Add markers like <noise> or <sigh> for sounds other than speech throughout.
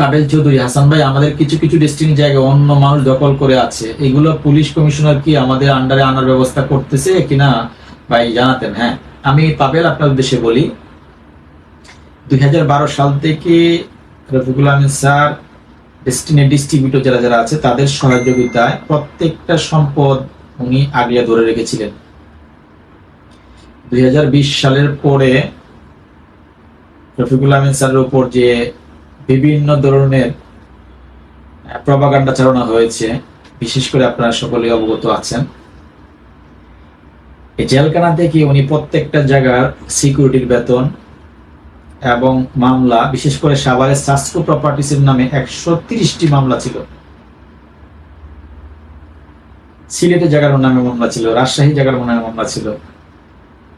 পাবেল চৌধুরী, হাসান ভাই, আমাদের কিছু কিছু ডেস্টিনি জায়গা, অন্য মানুষ দখল করে আছে। এগুলো পুলিশ কমিশনার কি আমাদের আন্ডারে আনার ব্যবস্থা করতেছে কিনা ভাই জানাতেন হ্যাঁ। আমি পাবেল আপনার উদ্দেশ্যে বলি, দুই হাজার বারো সাল থেকে Rafiqul Ahmed sir Destiny distributor যারা যারা আছে, তাদের সহযোগিতায় প্রত্যেকটা সম্পদ উনি আগলে ধরে রেখেছিলেন। দুই হাজার বিশ সালের পরে রফিকুল আহমেদ স্যারের উপর যে বিভিন্ন ধরনের প্রবাগান্ডা চালানো হয়েছে। বিশেষ করে আপনারা সকলে অবগত আছেন। এই জেলখানা থেকে উনি প্রত্যেকটা জায়গার সিকিউরিটির বেতন এবং মামলা, বিশেষ করে সাভারের সাসকো প্রপার্টিসের নামে একশো তিরিশটি মামলা ছিল। সিলেটে জায়গার নামে মামলা ছিল, রাজশাহী জায়গার নামে মামলা ছিল।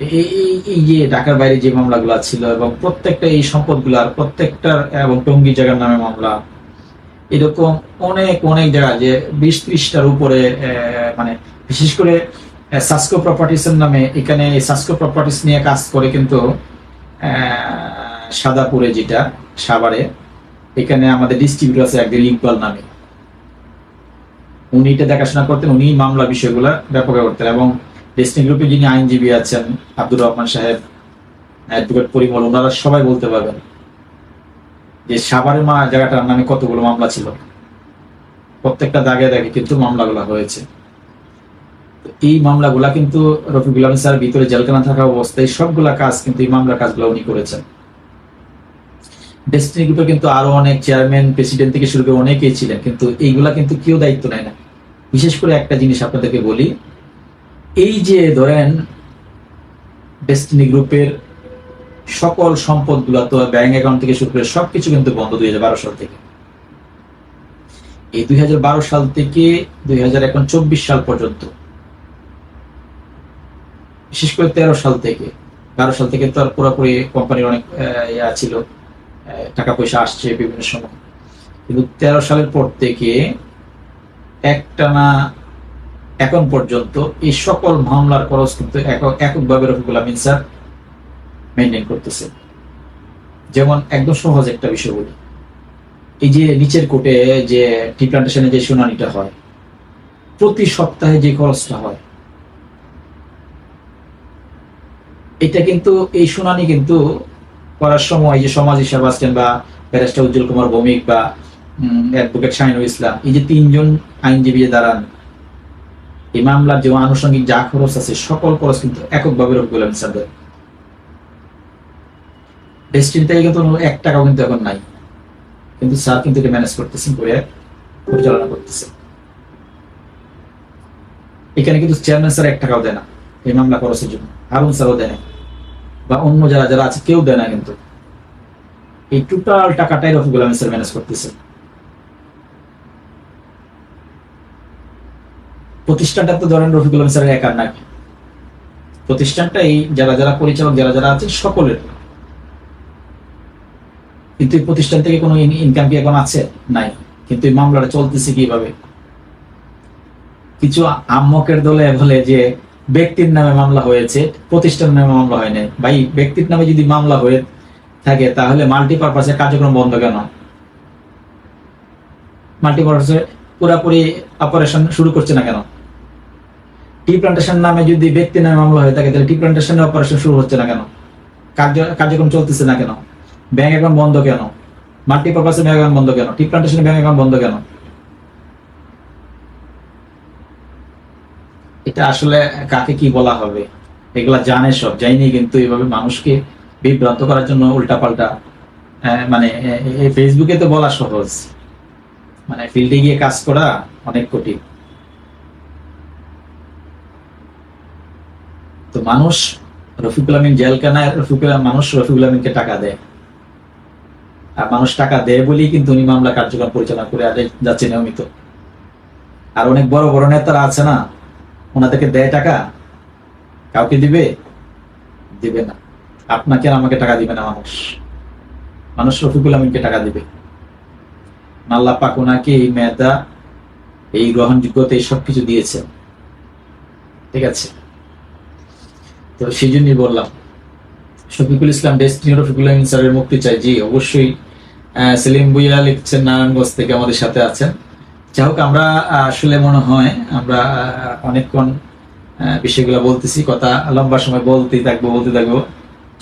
এই ঢাকার বাইরে যে মামলাগুলো ছিল এবং প্রত্যেকটা এই সম্পদগুলার প্রত্যেকটার এবং টঙ্গী জায়গার নামে মামলা, এরকম অনেক অনেক জায়গা যে বিশ ত্রিশটার উপরে মানে বিশেষ করে সাসকো প্রপার্টিসের নামে এখানে সাসকো প্রপার্টিস নিয়ে কাজ করে কিন্তু সাদাপুরে যেটা, সাভারে, এখানে আমাদের ডিস্ট্রিবিউটর আছে একদিন ইকবাল নামে। উনি এটা দেখাশোনা করতেন, উনি মামলা বিষয়গুলো ব্যাপক করতেন এবং ডেস্টিনি গ্রুপে যিনি আইনজীবী আছেন, আব্দুর রহমান সাহেব অ্যাডভোকেট পরিমল, ওনারা সবাই বলতে পারবেন যে সাভারের মা জায়গাটার নামে কতগুলো মামলা ছিল। প্রত্যেকটা দাগে দাগে কিন্তু মামলাগুলো হয়েছে। এই মামলাগুলা কিন্তু রফিকুল আলম স্যার ভিতরে জেলখানা থাকা অবস্থায় সবগুলা কাজ কিন্তু এই মামলার কাজগুলো উনি করেছেন। ডেস্টিনি গ্রুপে কিন্তু আরও অনেক চেয়ারম্যান প্রেসিডেন্ট থেকে শুরু করে অনেকেই ছিলেন, কিন্তু এইগুলা কিন্তু কেউ দায়িত্ব নেয় না। বিশেষ করে একটা জিনিস আপনাদেরকে বলি এই যে ধরেন ডেস্টিনি গ্রুপের সকল সম্পদগুলো তো ব্যাংক অ্যাকাউন্ট থেকে শুরু করে সবকিছু কিন্তু বন্ধ দুই হাজার বারো সাল থেকে। এই দুই হাজার বারো সাল থেকে দুই হাজার এখন চব্বিশ সাল পর্যন্ত, বিশেষ করে তেরো সাল থেকে, বারো সাল থেকে তো আর পুরোপুরি কোম্পানির অনেক ইয়া ছিল টাকা পয়সা আসছে বিভিন্ন সময়। কিন্তু তেরো সালের পর থেকে একটানা এখন পর্যন্ত এই সকল মামলার খরচ কিন্তু এককভাবে রফিকুল আমিন স্যার মেনটেন করতেছে। যেমন একদম সহজ একটা বিষয় বলি। এই যে নিচের কোর্টে যে টি প্লান্টেশনে যে শুনানিটা হয়, প্রতি সপ্তাহে যে খরচটা হয়, এটা কিন্তু এই শুনানি কিন্তু করার সময় যে সমাজ হিসাব আসছেন বা ব্যারিস্টার উজ্জ্বল কুমার ভৌমিক বা অ্যাডভোকেট শাহিনুল ইসলাম, এই যে তিনজন আইনজীবী দাঁড়ান এই মামলার যে আনুষঙ্গিক যা খরচ আছে, সকল খরচ কিন্তু এককভাবে রফিকুল আহমেদ স্যার দেন থেকে কিন্তু এক টাকাও কিন্তু এখন নাই। কিন্তু স্যার কিন্তু এটা ম্যানেজ করতেছেন করে পরিচালনা করতেছেন। এখানে কিন্তু চেয়ারম্যান স্যার এক টাকাও দেয় না এই মামলা খরচের জন্য। হারুন স্যারও দেয় না। বা অন্য যারা যারা আছে, কেউ দেয় না কিন্তু। এই টোটাল টাকাটাই রফিকুল স্যার ম্যানেজ করতেছে প্রতিষ্ঠানটা তো ধরেন রফিকুল স্যারের একার নাকি? প্রতিষ্ঠানটা এই যারা যারা পরিচালক, যারা যারা আছে সকলের। কিন্তু এই প্রতিষ্ঠান থেকে কোনো ইনকাম কি এখন আছে? নাই। কিন্তু এই মামলাটা চলতেছে কীভাবে? কিছু আম্মকের দলে বলে যে ব্যক্তির নামে মামলা হয়েছে প্রতিষ্ঠান নামে মামলা হয় নাই। ভাই, ব্যক্তির নামে যদি মামলা হয়ে থাকে, তাহলে মাল্টিপারপাসের কার্যক্রম বন্ধ কেন? মাল্টিপারপাসে পুরাপুরি অপারেশন শুরু করছে না কেন? টি প্লান্টেশন নামে যদি ব্যক্তির নামে মামলা হয়ে থাকে তাহলে টি প্লান্টেশনের অপারেশন শুরু হচ্ছে না কেন? কার্যক্রম চলতেছে না কেন? ব্যাংক অ্যাকাউন্ট বন্ধ কেন? মাল্টিপারপাসে ব্যাংক অ্যাকাউন্ট বন্ধ কেন? টি প্লান্টেশনে ব্যাংক অ্যাকাউন্ট বন্ধ কেন? এটা আসলে কাকে কি বলা হবে? এগুলা জানে সব জানি কিন্তু এইভাবে মানুষকে বিভ্রান্ত করার জন্য উল্টাপাল্টা আহ, মানে এ- এ- ফেসবুকে তো বলা সহজ। মানে ফিল্ডে গিয়ে কাজ করা অনেক কঠিন। তো মানুষ রফিকুল আমিন জেলখানায়, রফিকুল মানুষ রফিকুল আমিনকে টাকা দেয়। আর মানুষ টাকা দেয় বলেই কিন্তু উনি মামলা কার্যক্রম পরিচালনা করে যাচ্ছে নিয়মিত। আর অনেক বড় বড় নেতারা আছে না, ওনাদেরকে দেয় টাকা, কাউকে দিবে? দিবে না। আপনাকে আর আমাকে টাকা দিবে না মানুষ। মানুষ রফিকুল আমিনকে টাকা দিবে। আল্লাহ পাক ওনাকে এই মেধা, এই গ্রহণযোগ্যতা, এই সব কিছু দিয়েছেন। ঠিক আছে? তো সেই জন্যই বললাম। শফিকুল ইসলাম ডেস্টিনি রফিকুল আমিন স্যারের মুক্তি চাই। জি, অবশ্যই সেলিম বুইয়া লিখছেন, নারায়ণগঞ্জ থেকে আমাদের সাথে আছেন। যাই হোক, আমরা আসলে মনে হয় আমরা অনেকক্ষণ বিষয়গুলো বলতেছি, কথা লম্বা সময় বলতেই থাকব বলতে থাকব,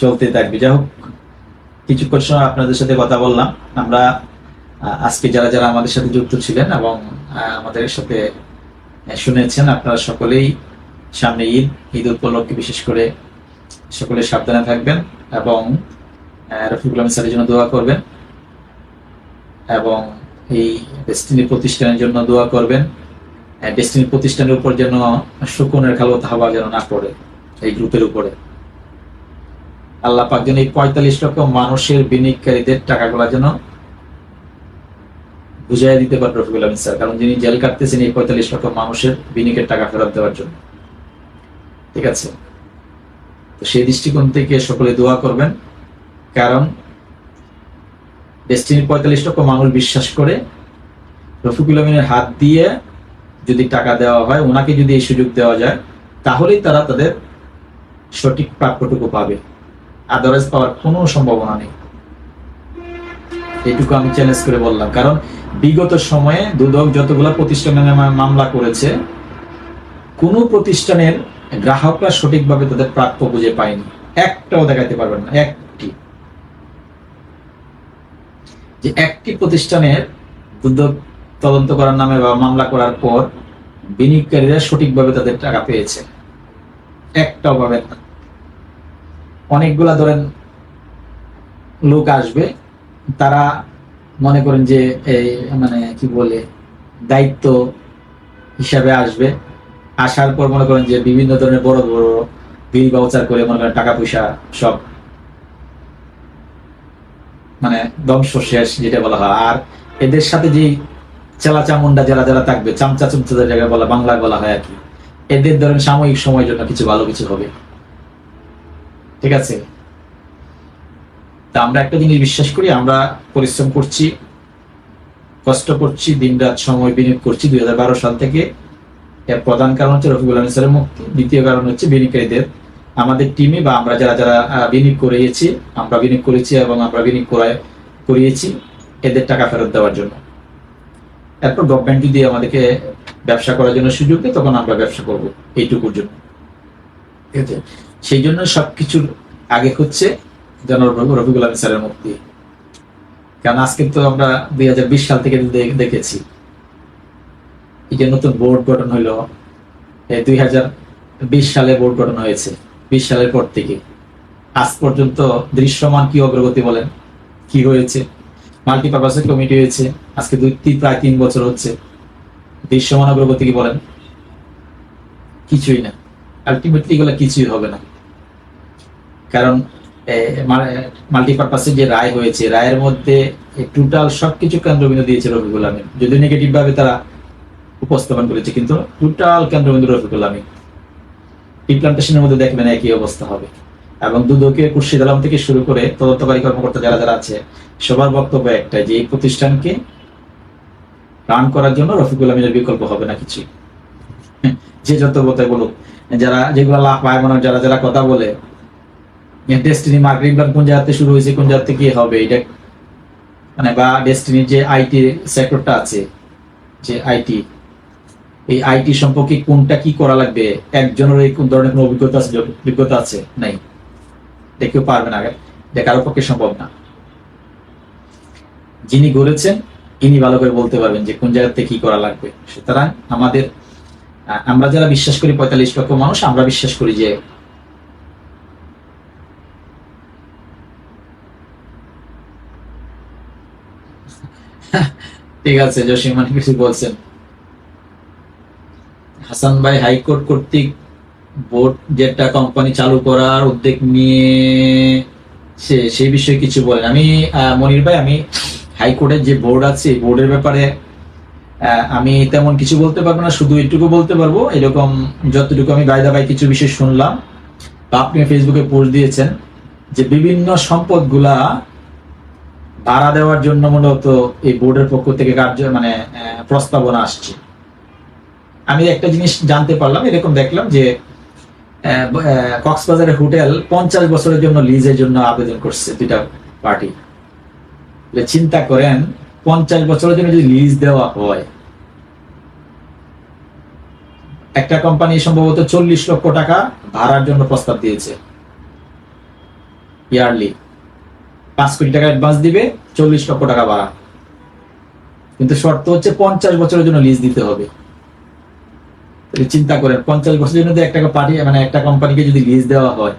চলতেই থাকবে। যাই হোক, কিছুক্ষণ সময় আপনাদের সাথে কথা বললাম। আমরা আজকে যারা যারা আমাদের সাথে যুক্ত ছিলেন এবং আমাদের সাথে শুনেছেন, আপনারা সকলেই সামনে ঈদ ঈদ উপলক্ষে বিশেষ করে সকলে সাবধানে থাকবেন এবং রফিকুল আহমেদ জন্য দোয়া করবেন এবং এই ডেস্টিনি প্রতিষ্ঠানের জন্য দোয়া করবেন। ডেস্টিনি প্রতিষ্ঠানের উপর যেন শকুনের খালত হাওয়া যেন না পড়ে, এই গ্রুপের উপরে। আল্লাহ পাক যেন এই পঁয়তাল্লিশ লক্ষ মানুষের বিনিয়োগকারীদের টাকাগুলো যেন বুঝাই দিতে পারে রফিকুল আহমেদ স্যার, কারণ যিনি জেল কাটতেছেন এই পঁয়তাল্লিশ লক্ষ মানুষের বিনিয়োগের টাকা ফেরত দেওয়ার জন্য। ঠিক আছে? তো সেই দৃষ্টিকোণ থেকে সকলে দোয়া করবেন। কারণ ডেস্টিনির পঁয়তাল্লিশ লক্ষ মানুষ বিশ্বাস করে রফিকুল আমিনের হাত দিয়ে যদি টাকা দেওয়া হয়, ওনাকে যদি এই সুযোগ দেওয়া যায়, তাহলেই তারা তাদের সঠিক প্রাপ্যটুকু পাবে। আদারওয়াইজ পাওয়ার কোনো সম্ভাবনা নেই। এইটুকু আমি চ্যালেঞ্জ করে বললাম। কারণ বিগত সময়ে দুদক যতগুলো প্রতিষ্ঠানের মামলা করেছে, কোনো প্রতিষ্ঠানের গ্রাহকরা সঠিকভাবে তাদের প্রাপ্য বুঝে পায়নি। একটাও দেখাতে পারবেন না, একটি। যে একটি প্রতিষ্ঠানের দুদক তদন্ত করার নামে বা মামলা করার পর বিনিয়োগকারীরা সঠিকভাবে তাদের টাকা পেয়েছে। একটাও পাবেন না। অনেকগুলা ধরেন লোক আসবে, তারা মনে করেন যে এই মানে কি বলে, দায়িত্ব হিসাবে আসবে। আসার পর মনে করেন যে বিভিন্ন ধরনের বড় বড় বিল বাউচার করে মনে করেন টাকা পয়সা সব মানে ধ্বংস শেষ, যেটা বলা হয়। আর এদের সাথে যে চেলা চামুন্ডা যারা যারা থাকবে চামচা চুমচাদের জায়গায় বলা, বাংলায় বলা হয় আর কি, এদের ধরেন সাময়িক সময়ের জন্য কিছু ভালো কিছু হবে। ঠিক আছে? তা আমরা একটা জিনিস বিশ্বাস করি, আমরা পরিশ্রম করছি, কষ্ট করছি দিন রাত সময় বিনিয়োগ করছি দুই হাজার বারো সাল থেকে। এর প্রধান কারণ হচ্ছে রফিকুল আহমেদ স্যারের মুক্তি দ্বিতীয় কারণ হচ্ছে বিনিয়োগকারীদের। আমাদের টিমে বা আমরা যারা যারা বিনিয়োগ করিয়েছি, আমরা বিনিয়োগ করেছি এবং আমরা বিনিয়োগ করায়, করিয়েছি, এদের টাকা ফেরত দেওয়ার জন্য। এরপর গভর্নমেন্ট যদি আমাদেরকে ব্যবসা করার জন্য সুযোগ দেয়, তখন আমরা ব্যবসা করব এইটুকুর জন্য। ঠিক আছে? সেই জন্য সবকিছুর আগে হচ্ছে যেন রফিকুল আহমেদ স্যারের মুক্তি। কারণ আজকে তো আমরা দুই হাজার বিশ সাল থেকে দেখেছি। এই যে নতুন বোর্ড গঠন হইল দুই সালে বোর্ড গঠন হয়েছে, বিশ সালের পর থেকে। আজ পর্যন্ত দৃশ্যমান কি অগ্রগতি বলেন? কি হয়েছে? মাল্টিপারপাসের কমিটি হয়েছে, আজকে দুই প্রায় তিন বছর হচ্ছে। দৃশ্যমান অগ্রগতি কি বলেন? কিছুই না। আলটিমেটলি এগুলো কিছুই হবে না। কারণ মাল্টিপারপাসের যে রায় হয়েছে, রায়ের মধ্যে টোটাল সবকিছু কেন্দ্রবিন্দু দিয়েছে আমিন যদি নেগেটিভ ভাবে তারা উপস্থাপন করেছে, কিন্তু টোটাল কেন্দ্রবিন্দু রফিকুল আমিন ইমপ্লান্টেশনের মধ্যে দেখবেন একই অবস্থা হবে। এবং দুদকে কুর্শিদ আলম থেকে শুরু করে তদন্তকারী কর্মকর্তা যারা যারা আছে, সবার বক্তব্য একটাই যে এই প্রতিষ্ঠানকে রান করার জন্য রফিকুল আমিনের বিকল্প হবে না কিছু যে যত কথাই বলুক, যারা যেগুলো লাভ পায়, মনে যারা যারা কথা বলে ডেস্টিনি মার্কেটিং প্ল্যান কোন জায়গাতে শুরু হয়েছে, কোন জায়গা থেকে হবে, এটা মানে বা ডেস্টিনির যে আইটি সেক্টরটা আছে, যে আইটি এই আইটি সম্পর্কে কোনটা কি করা লাগবে? একজনের এই কোন ধরনের কোনো অভিজ্ঞতা আছে অভিজ্ঞতা আছে? নাই। এটা কেউ পারবে না পক্ষে সম্ভব না। যিনি গড়েছেন ইনি ভালো করে বলতে পারবেন যে কোন জায়গাতে কি করা লাগবে। সুতরাং আমাদের আমরা যারা বিশ্বাস করি পঁয়তাল্লিশ লক্ষ মানুষ, আমরা বিশ্বাস করি যে <laughs> ঠিক আছে, জসিম মানে কিছু বলছেন। হাসান ভাই হাইকোর্ট কর্তৃক বোর্ড যেটা কোম্পানি চালু করার উদ্যোগ নিয়ে সে সেই বিষয়ে কিছু বলেন। আমি মনির ভাই, আমি হাইকোর্টের যে বোর্ড আছে বোর্ডের ব্যাপারে আমি তেমন কিছু বলতে পারব না, শুধু এটুকু বলতে পারব, এরকম যতটুকু আমি বাইদা বাই কিছু বিষয় শুনলাম বা আপনি ফেসবুকে পোস্ট দিয়েছেন যে বিভিন্ন সম্পদগুলা ভাড়া দেওয়ার জন্য মূলত এই বোর্ডের পক্ষ থেকে কার্য মানে প্রস্তাবনা আসছে। আমি একটা জিনিস জানতে পারলাম, এরকম দেখলাম যে কক্সবাজারের হোটেল পঞ্চাশ বছরের জন্য লিজের জন্য আবেদন করছে দুইটা পার্টি চিন্তা করেন, পঞ্চাশ বছরের জন্য যদি লিজ দেওয়া হয়, একটা কোম্পানি সম্ভবত চল্লিশ লক্ষ টাকা ভাড়ার জন্য প্রস্তাব দিয়েছে। ইয়ারলি পাঁচ কোটি টাকা অ্যাডভান্স দিবে, চল্লিশ লক্ষ টাকা ভাড়া। কিন্তু শর্ত হচ্ছে পঞ্চাশ বছরের জন্য লিজ দিতে হবে। চিন্তা করেন, পঞ্চাশ বছরের জন্য একটা পার্টি মানে একটা কোম্পানিকে যদি লিজ দেওয়া হয়,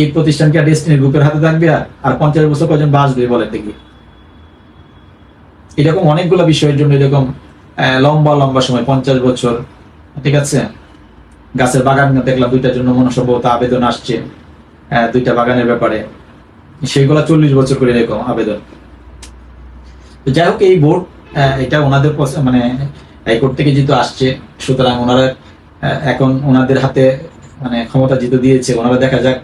এই প্রতিষ্ঠানকে ডেস্টিনি গ্রুপের হাতে থাকবে আর পঞ্চাশ বছর কজন বাঁচবে বলেন দেখি। এরকম অনেকগুলো বিষয়ের জন্য এরকম লম্বা লম্বা সময়, পঞ্চাশ বছর, ঠিক আছে? গাছের বাগান দেখলাম দুইটার জন্য মনে সম্ভবত আবেদন আসছে দুইটা বাগানের ব্যাপারে। সেইগুলা চল্লিশ বছর করে এরকম আবেদন। যাই হোক, এই বোর্ড এটা ওনাদের মানে হাইকোর্ট থেকে যেহেতু আসছে, সুতরাং ওনারা এখন ওনাদের হাতে মানে ক্ষমতা জিতে দিয়েছে, ওনারা দেখা যাক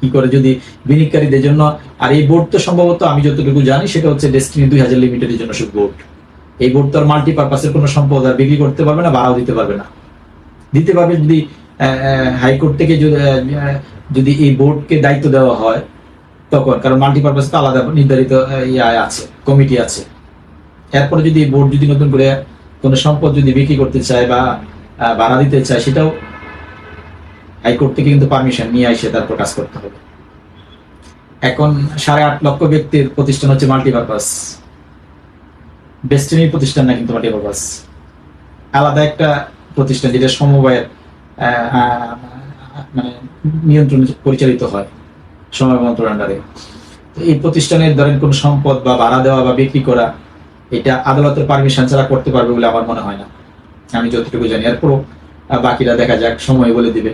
কি করে। যদি বিনিয়োগকারীদের জন্য, আর এই বোর্ড তো সম্ভবত, আমি যতটুকু জানি, সেটা হচ্ছে ডেস্টিনি দুই হাজার লিমিটেডের জন্য শুধু বোর্ড। এই বোর্ড তো আর মাল্টিপারপাসের কোনো সম্পদ আর বিক্রি করতে পারবে না ভাড়াও দিতে পারবে না। দিতে পারবে যদি হাইকোর্ট থেকে যদি এই বোর্ডকে দায়িত্ব দেওয়া হয়, তখন, কারণ মাল্টিপারপাস তো আলাদা, নির্ধারিত ইয়ে আছে কমিটি আছে। এরপরে যদি এই বোর্ড যদি নতুন করে কোনো সম্পদ যদি বিক্রি করতে চায় বা ভাড়া দিতে চায় সেটাও হাইকোর্ট থেকে কিন্তু পারমিশন নিয়ে এসে তারপর কাজ করতে হবে। এখন সাড়ে আট লক্ষ ব্যক্তির প্রতিষ্ঠান হচ্ছে মাল্টিপারপাস বেস্টিনির প্রতিষ্ঠান না কিন্তু মাল্টিপারপাস আলাদা একটা প্রতিষ্ঠান যেটা সমবায়ের মানে নিয়ন্ত্রণ পরিচালিত হয় সময় তো এই প্রতিষ্ঠানের ধরেন কোনো সম্পদ বা ভাড়া দেওয়া বা বিক্রি করা, এটা আদালতের পারমিশন ছাড়া করতে পারবে বলে আমার মনে হয় না। আমি যতটুকু জানি এরপরও বাকিরা দেখা যাক, সময় বলে দিবে।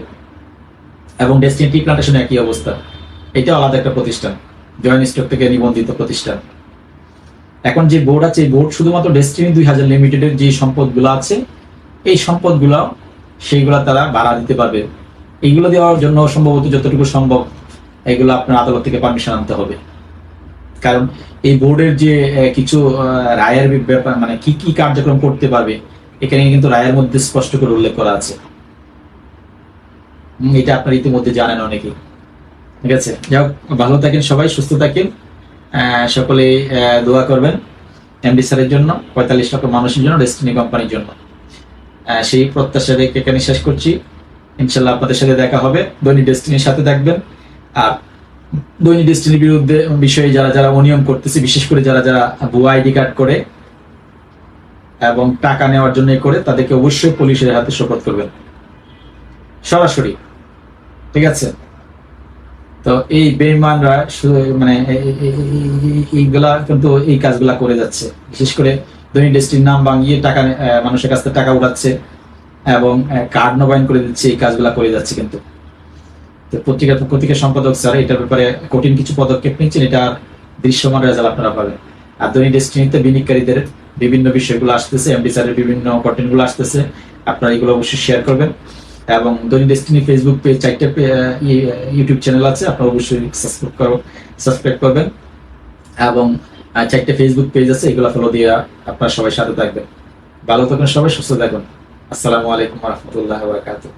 এবং ডেস্টিনি টি প্লান্টেশন একই অবস্থা। এটা আলাদা একটা প্রতিষ্ঠান। জয়েন্ট স্টক থেকে নিবন্ধিত প্রতিষ্ঠান। এখন যে বোর্ড আছে, এই বোর্ড শুধুমাত্র ডেস্টিনি দুই হাজার লিমিটেডের যে সম্পদগুলো আছে, এই সম্পদগুলো সেইগুলা তারা ভাড়া দিতে পারবে। এইগুলো দেওয়ার জন্য সম্ভবত যতটুকু সম্ভব এগুলো আপনার আদালত থেকে পারমিশন আনতে হবে। কারণ এই বোর্ডের যে কিছু রায়ের ব্যাপার মানে কি কি কার্যক্রম করতে পারবে এখানে কিন্তু রায়ের মধ্যে স্পষ্ট করে উল্লেখ করা আছে। এটা আপনার ইতিমধ্যে জানেন অনেকেই। ঠিক আছে? যাই ভালো থাকেন সবাই, সুস্থ থাকেন। সকলে দোয়া করবেন এমডি স্যারের জন্য, পঁয়তাল্লিশ লক্ষ মানুষের জন্য ডেস্টিনি কোম্পানির জন্য। সেই প্রত্যাশা রেখে এখানে শেষ করছি। ইনশাল্লাহ আপনাদের সাথে দেখা হবে। দৈনিক ডেস্টিনির সাথে থাকবেন। আর দৈনিক ডেস্টিনির বিরুদ্ধে বিষয়ে যারা যারা অনিয়ম করতেছে, বিশেষ করে যারা যারা ভুয়া আইডি কার্ড করে এবং টাকা নেওয়ার জন্য করে তাদেরকে অবশ্যই পুলিশের হাতে শপথ করবেন। সরাসরি। ঠিক আছে? তো এই বেইমানরা মানে এইগুলা কিন্তু এই কাজগুলা করে যাচ্ছে। বিশেষ করে দৈনিক ডেস্টির নাম ভাঙিয়ে টাকা মানুষের কাছ থেকে টাকা উড়াচ্ছে এবং কার্ড নবায়ন করে দিচ্ছে, এই কাজগুলা করে যাচ্ছে কিন্তু। তো পত্রিকার পত্রিকা সম্পাদক স্যার, এটার ব্যাপারে কঠিন কিছু পদক্ষেপ নিচ্ছেন, এটা দৃশ্যমান রেজাল্ট আপনারা পাবেন। আর দৈনিক ডেস্টিনিতে বিনিয়োগকারীদের বিভিন্ন বিষয়গুলো আসতেছে এমডি স্যারের বিভিন্ন কন্টেন্টগুলো আসতেছে, আপনারা এগুলো অবশ্যই শেয়ার করবেন। এবং দৈনিক ডেস্টিনি ফেসবুক পেজ চারটে ইউটিউব চ্যানেল আছে, আপনারা অবশ্যই সাবস্ক্রাইব করো সাবস্ক্রাইব করবেন। এবং চারটে ফেসবুক পেজ আছে, এগুলো ফলো দিয়ে আপনারা সবাই সাথে থাকবেন। ভালো থাকবেন সবাই, সুস্থ থাকুন আসসালামু আলাইকুম রহমতুল্লাহ বারকাতুহ।